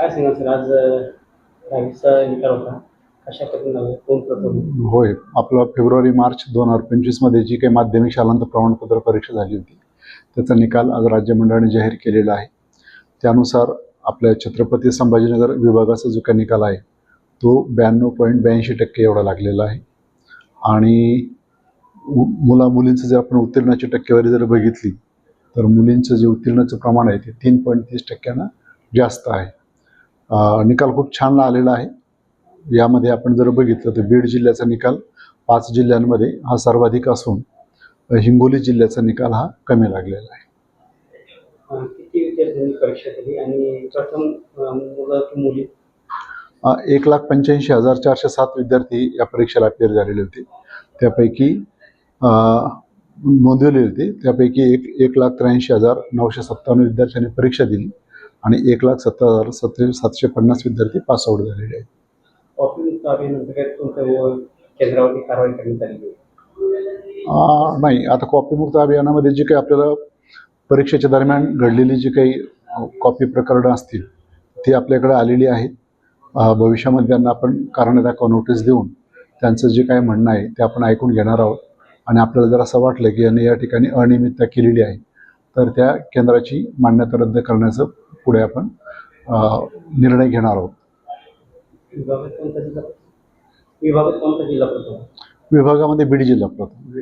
काय सांगा सर? आज दहावीचा निकाल होता. कशा पद्धतीनं कोण प्रथम? होय. आपलं फेब्रुवारी मार्च दोन हजार पंचवीसमध्ये जी काही माध्यमिक शालांत प्रमाणपत्र परीक्षा झाली होती त्याचा निकाल आज राज्य मंडळाने जाहीर केलेला आहे. त्यानुसार आपल्या छत्रपती संभाजीनगर विभागाचा जो काही निकाल आहे तो ब्याण्णव पॉईंट ब्याऐंशी टक्के एवढा लागलेला आहे. आणि मु- मुला मुलींचं जर आपण उत्तीर्णाची टक्केवारी जर बघितली तर मुलींचं जे उत्तीर्णाचं प्रमाण आहे ते तीन पॉईंट तीस टक्क्यानं जास्त आहे. निकाल खूप छान आलेला आहे. यामध्ये आपण जर बघितलं तर बीड जिल्ह्याचा निकाल पाच जिल्ह्यांमध्ये हा सर्वाधिक असून हिंगोली जिल्ह्याचा निकाल हा कमी लागलेला आहे. एक लाख पंच्याऐंशी हजार चारशे सात विद्यार्थी या परीक्षेला अपेअर झालेले होते. त्यापैकी अ, नोंदवले होते. त्यापैकी एक एक लाख त्र्याऐंशी हजार नऊशे सत्तावन्न विद्यार्थ्यांनी परीक्षा दिली. आणि एक लाख सत्तर हजार सत्ते सातशे पन्नास विद्यार्थी पास आऊट झालेले आहेत. नाही आता कॉपीमुक्त अभियानामध्ये जे काही आपल्याला परीक्षेच्या दरम्यान घडलेली जी काही कॉपी प्रकरणं असतील ती आपल्याकडे आलेली आहेत. भविष्यामध्ये त्यांना आपण कारण दाखवा नोटीस देऊन त्यांचं जे काही म्हणणं आहे ते आपण ऐकून घेणार आहोत. आणि आपल्याला जर असं वाटलं की यांनी या ठिकाणी अनियमितता केलेली आहे तर त्या केंद्राची मान्यता रद्द करण्याचं पुढे आपण निर्णय घेणार आहोत. विभागामध्ये बीड जिल्हा प्रथम.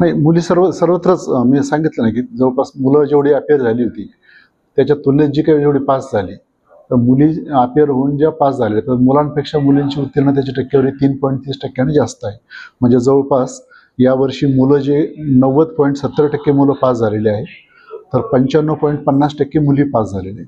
नाही मुली सर्व सर्वत्रच मी सांगितलं ना की जवळपास मुलं जेवढी अपेअर झाली होती त्याच्या तुलनेत जी काही जेवढी पास झाली तर मुली अपेअर होऊन ज्या पास झाल्या तर मुलांपेक्षा मुलींची उत्तीर्णतेची टक्केवारी तीन पॉईंट तीस टक्क्याने जास्त आहे. म्हणजे जवळपास यावर्षी मुलं जे नव्वद पॉईंट सत्तर टक्के मुलं पास झालेले आहे तर पंच्याण्णव पॉईंट पन्नास टक्के मुली पास झालेले आहेत.